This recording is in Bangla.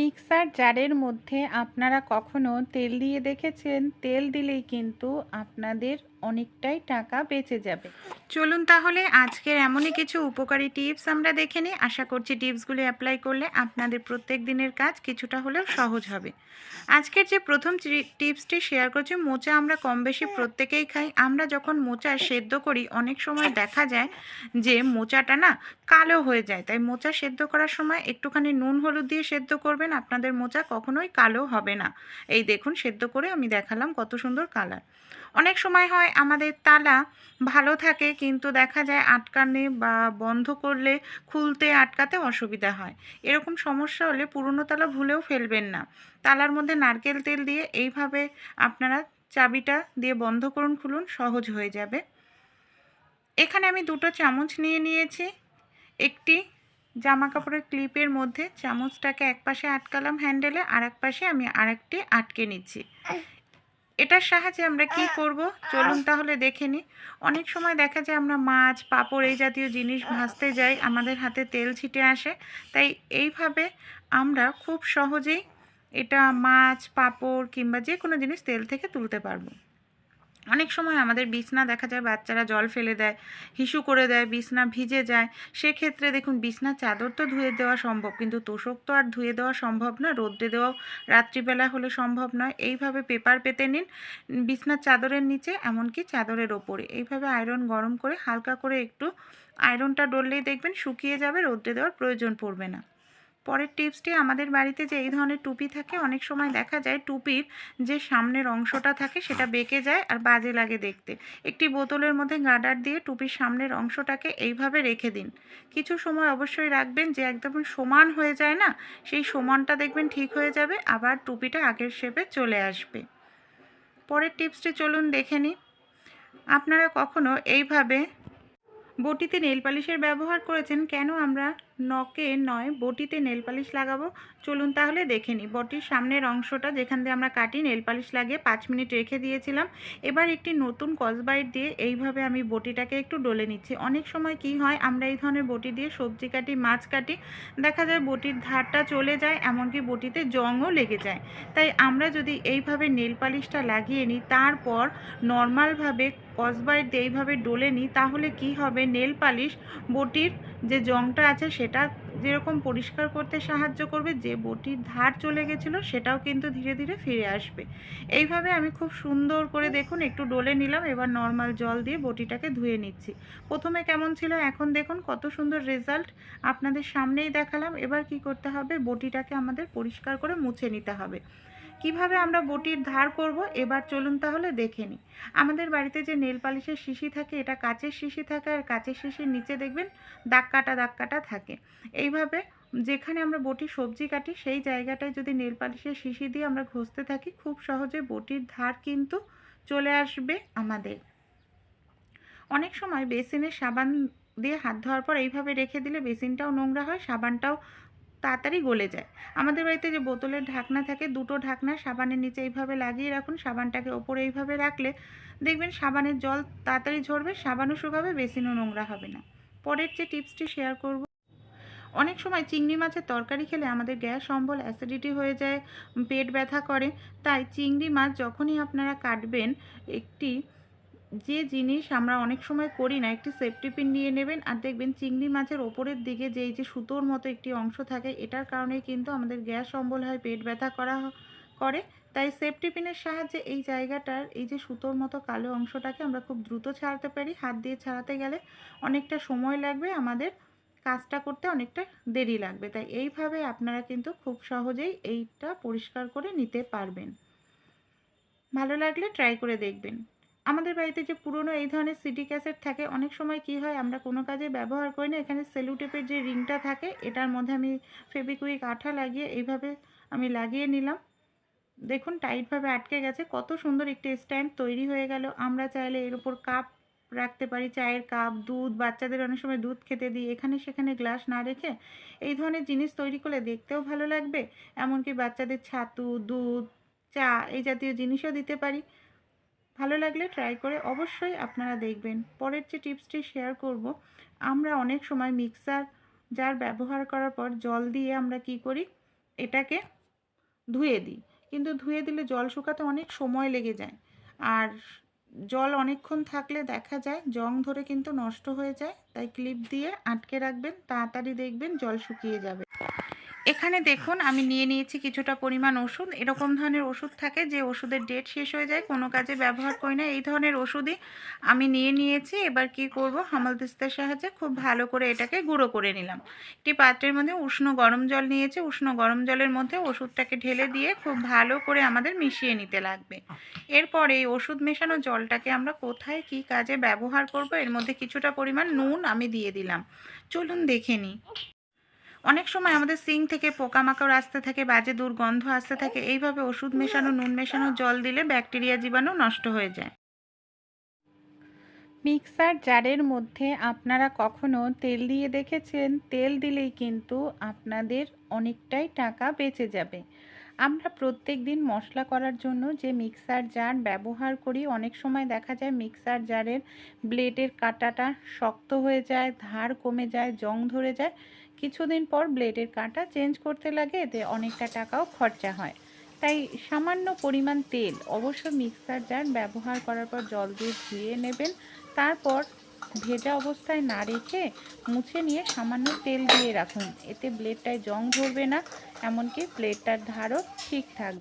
মিক্সার জারের মধ্যে আপনারা কখনো তেল দিয়ে দেখেছেন? তেল দিলেই কিন্তু আপনাদের অনেকটাই টাকা বেঁচে যাবে। চলুন তাহলে আজকের এমনই কিছু উপকারী টিপস আমরা দেখে নিই। আশা করছি টিপসগুলি অ্যাপ্লাই করলে আপনাদের প্রত্যেক দিনের কাজ কিছুটা হলেও সহজ হবে। আজকের যে প্রথম টিপসটি শেয়ার করছি, মোচা আমরা কম বেশি প্রত্যেকেই খাই। আমরা যখন মোচা সেদ্ধ করি, অনেক সময় দেখা যায় যে মোচাটা না কালো হয়ে যায়। তাই মোচা সেদ্ধ করার সময় একটুখানি নুন হলুদ দিয়ে সেদ্ধ করবেন। আপনাদের মোচা কখনোই কালো হবে না। এই দেখুন, সেদ্ধ করে আমি দেখালাম কত সুন্দর কালার অনেক সময় হয় আমাদের তালা ভালো থাকে, কিন্তু দেখা যায় আটকানে বা বন্ধ করলে খুলতে আটকাতে অসুবিধা হয়। এরকম সমস্যা হলে পুরনো তালা ভুলেও ফেলবেন না। তালার মধ্যে নারকেল তেল দিয়ে এইভাবে আপনারা চাবিটা দিয়ে বন্ধ করুন, খুলুন, সহজ হয়ে যাবে। এখানে আমি দুটো চামচ নিয়ে নিয়েছি। একটি জামা কাপড়ের ক্লিপের মধ্যে চামচটাকে এক পাশে আটকালাম হ্যান্ডেলে আর এক পাশে আমি আরেকটি আটকে নিচ্ছি। এটার সাহায্যে আমরা কি করব? চলুন তাহলে দেখে নিই অনেক সময় দেখা যায় আমরা মাছ পাপড় এই জাতীয় জিনিস ভাজতে যাই আমাদের হাতে তেল ছিটে আসে। তাই এইভাবে আমরা খুব সহজেই এটা মাছ পাপড় কিংবা যে কোনো জিনিস তেল থেকে তুলতে পারব। অনেক সময় আমাদের বিছনা দেখা যায় বাচ্চারা জল ফেলে দেয়, হিসু করে দেয়, বিছনা ভিজে যায়। সেক্ষেত্রে দেখুন, বিছনার চাদর তো ধুয়ে দেওয়া সম্ভব, কিন্তু তোষক তো আর ধুয়ে দেওয়া সম্ভব না, রোদ্রে দেওয়াও রাত্রিবেলা হলে সম্ভব নয়। এইভাবে পেপার পেতে নিন, বিছনার চাদরের নিচে, এমনকি চাদরের ওপরে। এইভাবে আয়রন গরম করে হালকা করে একটু আয়রনটা ডললেই দেখবেন শুকিয়ে যাবে, রোদ্রে দেওয়ার প্রয়োজন পড়বে না। পরের টিপসটি, আমাদের বাড়িতে যে এই ধরনের টুপি থাকে, অনেক সময় দেখা যায় টুপির যে সামনের অংশটা থাকে সেটা বেঁকে যায় আর বাজে লাগে দেখতে। একটি বোতলের মধ্যে গার্ডার দিয়ে টুপির সামনের অংশটাকে এইভাবে রেখে দিন। কিছু সময় অবশ্যই রাখবেন যে একদম সমান হয়ে যায় না, সেই সমানটা দেখবেন ঠিক হয়ে যাবে, আবার টুপিটা আগের শেপে চলে আসবে। পরের টিপসটি চলুন দেখে নিই। আপনারা কখনো এইভাবে বটিতে নেল পালিশের ব্যবহার করেছেন? কেন আমরা নকে নয়, বটিতে নেল পালিশ লাগাবো। চলুন তাহলে দেখে নিই বটির সামনের অংশটা যেখান দিয়ে আমরা কাটি নেল পালিশ লাগিয়ে পাঁচ মিনিট রেখে দিয়েছিলাম। এবার একটি নতুন কসবাইট দিয়ে এইভাবে আমি বটিটাকে একটু ডলে নিচ্ছি। অনেক সময় কি হয়, আমরা এই ধরনের বটি দিয়ে সবজি কাটি, মাছ কাটি, দেখা যায় বটির ধারটা চলে যায়, এমনকি বটিতে জংও লেগে যায়। তাই আমরা যদি এইভাবে নেল পালিশটা লাগিয়ে নিই তারপর নর্মালভাবে কসবাইট দিয়ে এইভাবে ডলে নিই তাহলে কি হবে? নেল পালিশ বটির যে জংটা আছে, সেটা যেরকম পরিষ্কার করতে সাহায্য করবে, যে বটির ধার চলে গেছিল সেটাও কিন্তু ধীরে ধীরে ফিরে আসবে। এইভাবে আমি খুব সুন্দর করে দেখুন, একটু ডলে নিলাম, এবার নর্মাল জল দিয়ে বটিটাকে ধুয়ে নিচ্ছি। প্রথমে কেমন ছিল এখন দেখুন, কত সুন্দর রেজাল্ট আপনাদের সামনেই দেখালাম। এবার কি করতে হবে, বটিটাকে আমাদের পরিষ্কার করে মুছে নিতে হবে। কীভাবে আমরা বটির ধার করব? এবার চলুন তাহলে দেখে নিই। আমাদের বাড়িতে যে নেল পালিশের শিশি থাকে, এটা কাচের শিশি থাকে আর কাচের শিশির নিচে দেখবেন দাগ কাটা দাগ কাটা থাকে। এইভাবে যেখানে আমরা বটি সবজি কাটি, সেই জায়গাটায় যদি নেল পালিশের শিশি দিয়ে আমরা ঘষতে থাকি, খুব সহজে বটির ধার কিন্তু চলে আসবে আমাদের। অনেক সময় বেসিনের সাবান দিয়ে হাত ধোয়ার পর এইভাবে রেখে দিলে বেসিনটাও নোংরা হয়, সাবানটাও তাড়াতাড়ি গলে যায়। আমাদের বাড়িতে যে বোতলের ঢাকনা থাকে, দুটো ঢাকনা সাবানের নিচে এইভাবে লাগিয়ে রাখুন। সাবানটাকে ওপরে এইভাবে রাখলে দেখবেন সাবানের জল তাড়াতাড়ি ঝরবে, সাবানও শুকাবে, বেসিনও নোংরা হবে না। পরের যে টিপসটি শেয়ার করব, অনেক সময় চিংড়ি মাছের তরকারি খেলে আমাদের গ্যাস, অম্বল, অ্যাসিডিটি হয়ে যায়, পেট ব্যথা করে। তাই চিংড়ি মাছ যখনই আপনারা কাটবেন, একটি যে জিনিস আমরা অনেক সময় করি না, একটি সেফটি পিন নিয়ে নেবেন আর দেখবেন চিংড়ি মাছের ওপরের দিকে যে, এই যে সুতোর মতো একটি অংশ থাকে, এটার কারণে কিন্তু আমাদের গ্যাস অম্বল হয়, পেট ব্যথা করা করে। তাই সেফটি পিনের সাহায্যে এই জায়গাটার, এই যে সুতোর মতো কালো অংশটাকে আমরা খুব দ্রুত ছাড়াতে পারি। হাত দিয়ে ছাড়াতে গেলে অনেকটা সময় লাগবে, আমাদের কাজটা করতে অনেকটা দেরি লাগবে। তাই এইভাবে আপনারা কিন্তু খুব সহজেই এইটা পরিষ্কার করে নিতে পারবেন। ভালো লাগলে ট্রাই করে দেখবেন। আমাদের বাড়িতে যে পুরনো এই ধরনের সিডি ক্যাসেট থাকে, অনেক সময় কি হয়, আমরা কোনো কাজে ব্যবহার করি না। এখানে সেলুটেপের যে রিংটা থাকে, এটার মধ্যে আমি ফেবিকুইক আঠা লাগিয়ে এইভাবে আমি লাগিয়ে নিলাম। দেখুন, টাইটভাবে আটকে গেছে। কত সুন্দর একটি স্ট্যান্ড তৈরি হয়ে গেল। আমরা চাইলে এর উপর কাপ রাখতে পারি, চায়ের কাপ, দুধ, বাচ্চাদের অনেক সময় দুধ খেতে দিই। এখানে সেখানে গ্লাস না রেখে এই ধরনের জিনিস তৈরি করলে দেখতেও ভালো লাগবে। এমনকি বাচ্চাদের ছাতু, দুধ, চা এই জাতীয় জিনিসও দিতে পারি। ভালো লাগলে ট্রাই করে অবশ্যই আপনারা দেখবেন। পরের যে টিপসটি শেয়ার করব, আমরা অনেক সময় মিক্সার যার ব্যবহার করার পর জল দিয়ে আমরা কি করি? এটাকে ধুয়ে দিই। কিন্তু ধুয়ে দিলে জল শুকাতে অনেক সময় লেগে যায়। আর জল অনেকক্ষণ থাকলে দেখা যায় জং ধরে কিন্তু নষ্ট হয়ে যায়। তাই ক্লিপ দিয়ে আটকে রাখবেন, তাড়াতাড়ি দেখবেন জল শুকিয়ে যাবে। এখানে দেখুন, আমি নিয়ে নিয়েছি কিছুটা পরিমাণ ওষুধ। এরকম ধরনের ওষুধ থাকে যে ওষুধের ডেট শেষ হয়ে যায়, কোনো কাজে ব্যবহার করি না। এই ধরনের ওষুধই আমি নিয়ে নিয়েছি। এবার কি করব? হামালদিস্তার সাহায্যে খুব ভালো করে এটাকে গুঁড়ো করে নিলাম। একটি পাত্রের মধ্যে উষ্ণ গরম জল নিয়েছি। উষ্ণ গরম জলের মধ্যে ওষুধটাকে ঢেলে দিয়ে খুব ভালো করে আমাদের মিশিয়ে নিতে লাগবে। এরপর এই ওষুধ মেশানো জলটাকে আমরা কোথায় কি কাজে ব্যবহার করব? এর মধ্যে কিছুটা পরিমাণ নুন আমি দিয়ে দিলাম। চলুন দেখে নিই। অনেক সময় আমাদের সিং থেকে, পোকামাকড় আসতে থাকে, বাজে দুর্গন্ধ আসতে থাকে, এইভাবে ওষুধ মেশানো, নুন মেশানো, জল দিলে ব্যাকটেরিয়া জীবাণু নষ্ট হয়ে যায়। মিক্সার জারের মধ্যে আপনারা কখনো তেল দিয়ে দেখেছেন? তেল দিলেই কিন্তু আপনাদের অনেকটাই টাকা বেঁচে যাবে। আমরা প্রত্যেক দিন মশলা করার জন্য যে মিক্সার জার ব্যবহার করি, অনেক সময় দেখা যায় মিক্সার জারের ব্লেডের কাঁটাটা শক্ত হয়ে যায়, ধার কমে যায়, জং ধরে যায়। কিছুদিন পর ব্লেডের কাঁটা চেঞ্জ করতে লাগে, এতে অনেকটা টাকাও খরচা হয়। তাই সামান্য পরিমাণ তেল অবশ্য মিক্সার জার ব্যবহার করার পর জল দিয়ে ধুয়ে নেবেন। তারপর ভেজা অবস্থায় না রেখে মুছে নিয়ে সামান্য তেল দিয়ে রাখুন। এতে ব্লেডটায় জং ধরবে না। এমনকি প্লেটটার ধারও ঠিক থাকবে।